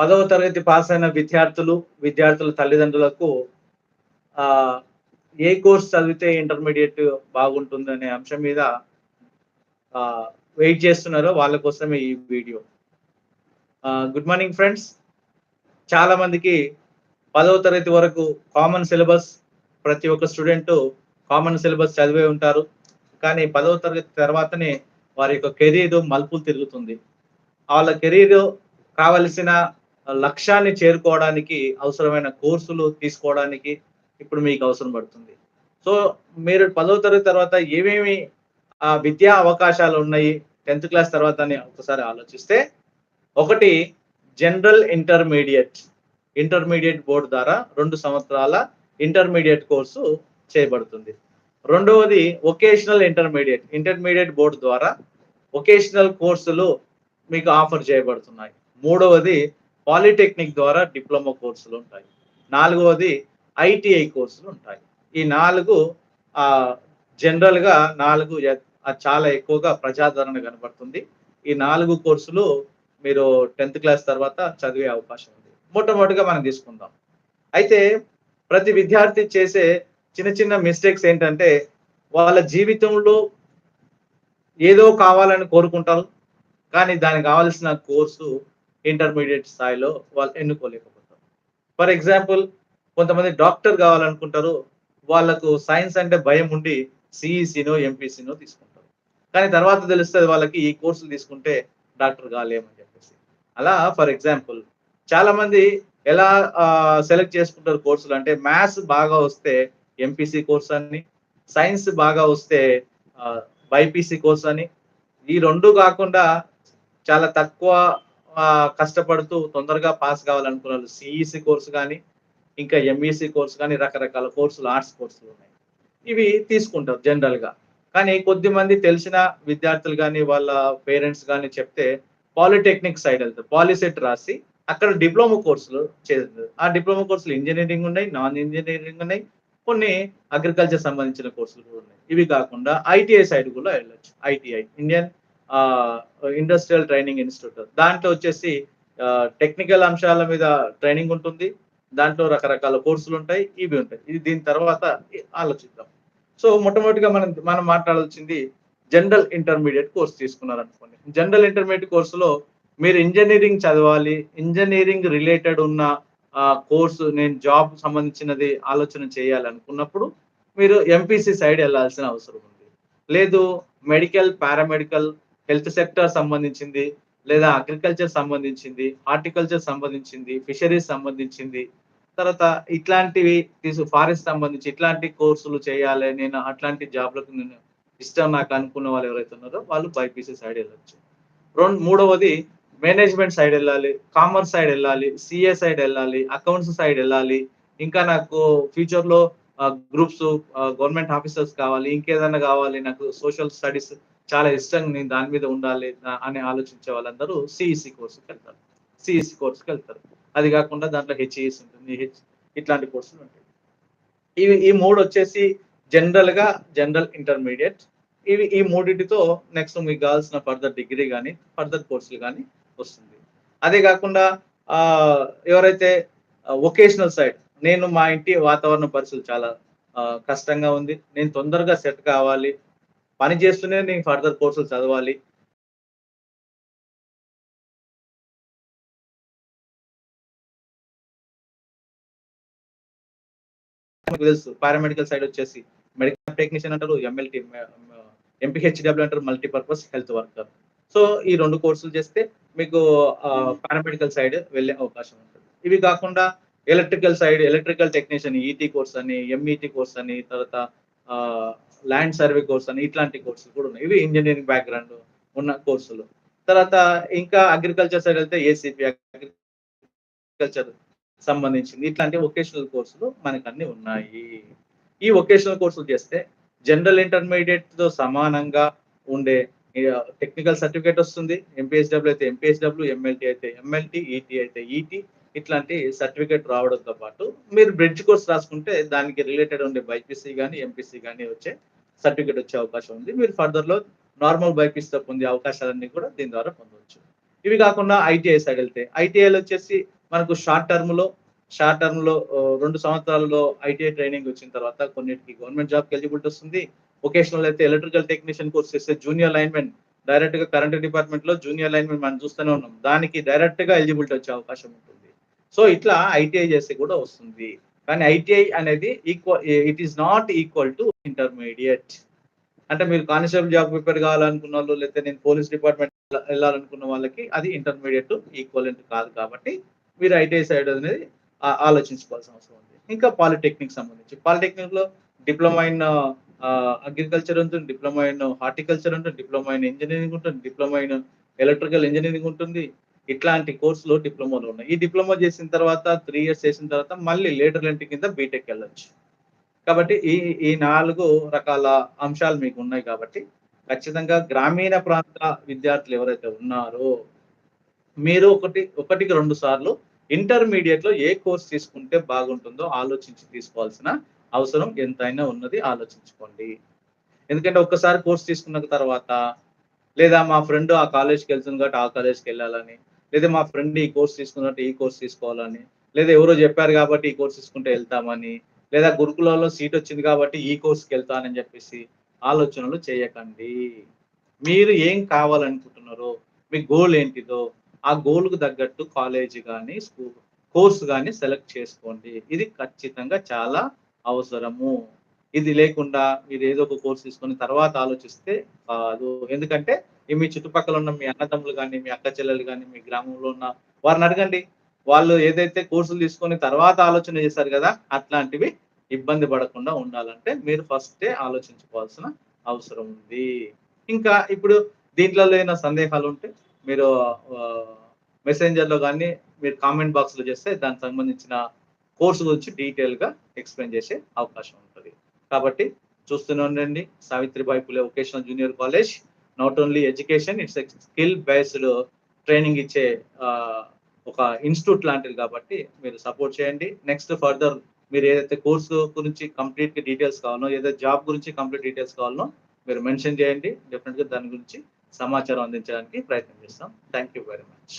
పదవ తరగతి పాస్ అయిన విద్యార్థులు విద్యార్థుల తల్లిదండ్రులకు ఆ ఏ కోర్స్ చదివితే ఇంటర్మీడియట్ బాగుంటుంది అనే అంశం మీద ఆ వెయిట్ చేస్తున్నారో వాళ్ళ కోసమే ఈ వీడియో. Good morning friends. చాలా మందికి పదవ తరగతి వరకు కామన్ సిలబస్ ప్రతి ఒక్క స్టూడెంట్ కామన్ సిలబస్ చదివే ఉంటారు. కానీ పదవ తరగతి తర్వాతనే వారి యొక్క కెరీర్ మలుపులు తిరుగుతుంది. వాళ్ళ కెరీర్ కావలసిన లక్ష్యాన్ని చేరుకోవడానికి అవసరమైన కోర్సులు తీసుకోవడానికి ఇప్పుడు మీకు అవసరం పడుతుంది. సో మీరు పదవ తరగతి తర్వాత ఏమేమి ఆ విద్యా అవకాశాలు ఉన్నాయి? టెన్త్ క్లాస్ తర్వాత అని ఒకసారి ఆలోచిస్తే ఒకటి జనరల్ ఇంటర్మీడియట్ ఇంటర్మీడియట్ బోర్డు ద్వారా రెండు సంవత్సరాల ఇంటర్మీడియట్ కోర్సు చేయబడుతుంది. రెండవది వొకేషనల్ ఇంటర్మీడియట్ ఇంటర్మీడియట్ బోర్డు ద్వారా వొకేషనల్ కోర్సులు మీకు ఆఫర్ చేయబడుతున్నాయి. మూడవది పాలిటెక్నిక్ ద్వారా డిప్లొమా కోర్సులు ఉంటాయి. నాలుగవది ఐటీఐ కోర్సులు ఉంటాయి. ఈ నాలుగు జనరల్గా నాలుగు చాలా ఎక్కువగా ప్రజాదరణ కనబడుతుంది. ఈ నాలుగు కోర్సులు మీరు టెన్త్ క్లాస్ తర్వాత చదివే అవకాశం ఉంది. మొట్టమొదటిగా మనం తీసుకుందాం. అయితే ప్రతి విద్యార్థి చేసే చిన్న చిన్న మిస్టేక్స్ ఏంటంటే వాళ్ళ జీవితంలో ఏదో కావాలని కోరుకుంటారు. కానీ దానికి కావాల్సిన కోర్సు ఇంటర్మీడియట్ స్థాయిలో వాళ్ళు ఎన్నుకోలేకపోతారు. ఫర్ ఎగ్జాంపుల్ కొంతమంది డాక్టర్ కావాలనుకుంటారు వాళ్ళకు సైన్స్ అంటే భయం ఉండి సిఈసినో ఎంపీసీనో తీసుకుంటారు. కానీ తర్వాత తెలుస్తుంది వాళ్ళకి ఈ కోర్సులు తీసుకుంటే డాక్టర్ కాలేమని చెప్పేసి. అలా ఫర్ ఎగ్జాంపుల్ చాలా మంది ఎలా సెలెక్ట్ చేసుకుంటారు కోర్సులు అంటే మ్యాథ్స్ బాగా వస్తే ఎంపీసీ కోర్స్ అని సైన్స్ బాగా వస్తే బైపీసీ కోర్స్ అని ఈ రెండు కాకుండా చాలా తక్కువ కష్టపడుతూ తొందరగా పాస్ కావాలనుకున్న వాళ్ళు సిఈసి కోర్సు కానీ ఇంకా ఎంఈసి కోర్సు కానీ రకరకాల కోర్సులు ఆర్ట్స్ కోర్సులు ఉన్నాయి. ఇవి తీసుకుంటారు జనరల్గా కానీ కొద్ది మంది తెలిసిన విద్యార్థులు కానీ వాళ్ళ పేరెంట్స్ కానీ చెప్తే పాలిటెక్నిక్ సైడ్ వెళ్తారు. పాలిసెట్ రాసి అక్కడ డిప్లొమా కోర్సులు చేస్తారు. ఆ డిప్లొమా కోర్సులు ఇంజనీరింగ్ ఉన్నాయి నాన్ ఇంజనీరింగ్ ఉన్నాయి. కొన్ని అగ్రికల్చర్ సంబంధించిన కోర్సులు కూడా ఉన్నాయి. ఇవి కాకుండా ఐటీఐ సైడ్ కూడా వెళ్ళొచ్చు. ITI Indian industrial training institute దాంట్లో వచ్చేసి టెక్నికల్ అంశాల మీద ట్రైనింగ్ ఉంటుంది. దాంట్లో రకరకాల కోర్సులు ఉంటాయి. ఇవి ఉంటాయి. ఇది దీని తర్వాత ఆలోచిద్దాం. సో మొట్టమొదటిగా మనం మనం మాట్లాడాల్సింది జనరల్ ఇంటర్మీడియట్ కోర్స్ తీసుకున్నారు అనుకోండి జనరల్ ఇంటర్మీడియట్ కోర్సులో మీరు ఇంజనీరింగ్ చదవాలి. ఇంజనీరింగ్ రిలేటెడ్ ఉన్న కోర్సు నేను జాబ్ సంబంధించినది ఆలోచన చేయాలనుకున్నప్పుడు మీరు ఎంపీసీ సైడ్ వెళ్ళాల్సిన అవసరం ఉంది. లేదు మెడికల్ పారామెడికల్ హెల్త్ సెక్టర్ సంబంధించింది లేదా అగ్రికల్చర్ సంబంధించింది హార్టికల్చర్ సంబంధించింది ఫిషరీస్ సంబంధించింది. తర్వాత ఇట్లాంటివి తీసు ఫారెస్ట్ సంబంధించి ఇట్లాంటి కోర్సులు చేయాలి నేను అట్లాంటి జాబ్లకు నేను ఇష్టం నాకు అనుకున్న వాళ్ళు ఎవరైతే ఉన్నారో వాళ్ళు బైపీసీ సైడ్ వెళ్ళొచ్చు. రెండు మూడవది మేనేజ్మెంట్ సైడ్ వెళ్ళాలి కామర్స్ సైడ్ వెళ్ళాలి సిఏ సైడ్ వెళ్ళాలి అకౌంట్స్ సైడ్ వెళ్ళాలి. ఇంకా నాకు ఫ్యూచర్లో గ్రూప్స్ గవర్నమెంట్ ఆఫీసర్స్ కావాలి ఇంకేదైనా కావాలి నాకు సోషల్ స్టడీస్ చాలా ఇష్టంగా నేను దాని మీద ఉండాలి అని ఆలోచించే వాళ్ళందరూ సిఈసి కోర్సుకి వెళ్తారు. సిఈసి కోర్సుకి వెళ్తారు. అది కాకుండా దాంట్లో హెచ్ఈఎస్ ఉంటుంది హెచ్ ఇట్లాంటి కోర్సులు ఉంటాయి. ఇవి ఈ మూడు వచ్చేసి జనరల్గా జనరల్ ఇంటర్మీడియట్ ఇవి ఈ మూడింటితో నెక్స్ట్ మీకు కావాల్సిన ఫర్దర్ డిగ్రీ కానీ ఫర్దర్ కోర్సులు కానీ వస్తుంది. అదే కాకుండా ఎవరైతే వొకేషనల్ సైడ్ నేను మా ఇంటి వాతావరణ పరిస్థితులు చాలా కష్టంగా ఉంది. నేను తొందరగా సెట్ కావాలి. పని చేస్తూనే నేను ఫర్దర్ కోర్సులు చదవాలి. తెలుసు పారామెడికల్ సైడ్ వచ్చేసి మెడికల్ టెక్నీషియన్ అంటారు ఎంఎల్టీ ఎంపీహెచ్డబ్ల్యూ అంటారు మల్టీపర్పస్ హెల్త్ వర్కర్. సో ఈ రెండు కోర్సులు చేస్తే మీకు పారామెడికల్ సైడ్ వెళ్ళే అవకాశం ఉంటుంది. ఇవి కాకుండా electrical side electrical technician ET course అని ఎంఈటీ కోర్స్ అని తర్వాత ల్యాండ్ సర్వే కోర్స్ అని ఇట్లాంటి కోర్సులు కూడా ఉన్నాయి. ఇవి ఇంజనీరింగ్ బ్యాక్గ్రౌండ్ ఉన్న కోర్సులు తర్వాత ఇంకా అగ్రికల్చర్ సైడ్ వెళ్తే ఏసీపీ అగ్రికల్చర్ సంబంధించింది. ఇట్లాంటి వొకేషనల్ కోర్సులు మనకు అన్ని ఉన్నాయి. ఈ వొకేషనల్ కోర్సులు చేస్తే జనరల్ ఇంటర్మీడియట్తో సమానంగా ఉండే టెక్నికల్ సర్టిఫికేట్ వస్తుంది. ఎంపీఎస్డబ్ల్యూ అయితే ఎంపీఎస్డబ్ల్యూ ఎంఎల్టీ అయితే ఎంఎల్టీ ఈటీ అయితే ఈటీ ఇట్లాంటి సర్టిఫికేట్ రావడంతో పాటు మీరు బ్రిడ్జ్ కోర్స్ రాసుకుంటే దానికి రిలేటెడ్ ఉండే బైపీసీ కానీ ఎంపీసీ కానీ వచ్చే సర్టిఫికేట్ వచ్చే అవకాశం ఉంది. మీరు ఫర్దర్లో నార్మల్ బైపీసీతో పొందే అవకాశాలన్నీ కూడా దీని ద్వారా పొందవచ్చు. ఇవి కాకుండా ఐటీఐ సైడ్ వెళ్తే ఐటీఐలో వచ్చేసి మనకు షార్ట్ టర్మ్లో షార్ట్ టర్మ్లో రెండు సంవత్సరాలలో ఐటీఐ ట్రైనింగ్ వచ్చిన తర్వాత కొన్నిటికి గవర్నమెంట్ జాబ్ ఎలిజిబిలిటీ వస్తుంది. వొకేషనల్ అయితే ఎలక్ట్రికల్ టెక్నీషియన్ కోర్స్ చేస్తే జూనియర్ అలైన్మెంట్ డైరెక్ట్గా కరెంట్ డిపార్ట్మెంట్లో జూనియర్ అలైన్మెంట్ మనం చూస్తూనే ఉన్నాం. దానికి డైరెక్ట్గా ఎలిజిబిలిటీ వచ్చే అవకాశం ఉంటుంది. సో ఇట్లా ఐటీఐ చేస్తే కూడా వస్తుంది. కానీ ఐటీఐ అనేది equal it is not equal to intermediate అంటే మీరు కానిస్టేబుల్ జాబ్ ప్రిపేర్ కావాలనుకున్న వాళ్ళు లేకపోతే నేను పోలీస్ డిపార్ట్మెంట్ వెళ్ళాలనుకున్న వాళ్ళకి అది ఇంటర్మీడియట్ ఈక్వలెంట్ కాదు కాబట్టి మీరు ఐటీఐ సైడ్ అనేది ఆలోచించుకోవాల్సిన అవసరం ఉంది. ఇంకా పాలిటెక్నిక్ సంబంధించి పాలిటెక్నిక్లో డిప్లొమా ఇన్ అగ్రికల్చర్ ఉంటుంది డిప్లొమా ఇన్ హార్టికల్చర్ ఉంటుంది డిప్లొమా ఇన్ ఇంజనీరింగ్ ఉంటుంది డిప్లొమా ఇన్ ఎలక్ట్రికల్ ఇంజనీరింగ్ ఉంటుంది ఇట్లాంటి కోర్సులు డిప్లొమాలు ఉన్నాయి. ఈ డిప్లొమా చేసిన తర్వాత త్రీ ఇయర్స్ చేసిన తర్వాత మళ్ళీ లేటర్ ఇంటి కింద బీటెక్ వెళ్ళొచ్చు. కాబట్టి ఈ ఈ నాలుగు రకాల అంశాలు మీకు ఉన్నాయి కాబట్టి ఖచ్చితంగా గ్రామీణ ప్రాంత విద్యార్థులు ఎవరైతే ఉన్నారో మీరు ఒకటి ఒకటికి రెండు సార్లు ఇంటర్మీడియట్లో ఏ కోర్స్ తీసుకుంటే బాగుంటుందో ఆలోచించి తీసుకోవాల్సిన అవసరం ఎంతైనా ఉన్నది ఆలోచించుకోండి. ఎందుకంటే ఒక్కసారి కోర్స్ తీసుకున్న తర్వాత లేదా మా ఫ్రెండ్ ఆ కాలేజ్కి వెళ్తుంది కాబట్టి ఆ కాలేజ్కి వెళ్ళాలని లేదా మా ఫ్రెండ్ ఈ కోర్స్ తీసుకున్నట్టు ఈ కోర్స్ తీసుకోవాలని లేదా ఎవరో చెప్పారు కాబట్టి ఈ కోర్స్ తీసుకుంటే వెళ్తామని లేదా గురుకులలో సీట్ వచ్చింది కాబట్టి ఈ కోర్స్కి వెళ్తానని చెప్పేసి ఆలోచనలు చేయకండి. మీరు ఏం కావాలనుకుంటున్నారో మీ గోల్ ఏంటిదో ఆ గోల్కు తగ్గట్టు కాలేజ్ కానీ స్కూల్ కోర్స్ కానీ సెలెక్ట్ చేసుకోండి. ఇది ఖచ్చితంగా చాలా అవసరము. ఇది లేకుండా మీరు ఏదో ఒక కోర్స్ తీసుకొని తర్వాత ఆలోచిస్తే కాదు ఎందుకంటే మీ చుట్టుపక్కల ఉన్న మీ అన్నదమ్ములు కానీ మీ అక్క చెల్లెలు కానీ మీ గ్రామంలో ఉన్న వారిని అడగండి. వాళ్ళు ఏదైతే కోర్సులు తీసుకొని తర్వాత ఆలోచన చేశారు కదా అట్లాంటివి ఇబ్బంది పడకుండా ఉండాలంటే మీరు ఫస్టే ఆలోచించుకోవాల్సిన అవసరం ఉంది. ఇంకా ఇప్పుడు దీంట్లో లేని సందేహాలు ఉంటే మీరు మెసెంజర్లో కానీ మీరు కామెంట్ బాక్స్లో చేస్తే దానికి సంబంధించిన కోర్సు గురించి డీటెయిల్గా ఎక్స్ప్లెయిన్ చేసే అవకాశం ఉంటుంది. కాబట్టి చూస్తూనే ఉండండి. Savitribai Phule vocational junior college. Not only education it's skill based training ఇచ్చే ఒక ఇన్స్టిట్యూట్ లాంటిది కాబట్టి మీరు సపోర్ట్ చేయండి. నెక్స్ట్ ఫర్దర్ మీరు ఏదైతే కోర్సు గురించి కంప్లీట్ డీటెయిల్స్ కావాలో ఏదైతే జాబ్ గురించి కంప్లీట్ డీటెయిల్స్ కావాలో మీరు మెన్షన్ చేయండి. డెఫినెట్గా దాని గురించి సమాచారం అందించడానికి ప్రయత్నం చేస్తాం. Thank you very much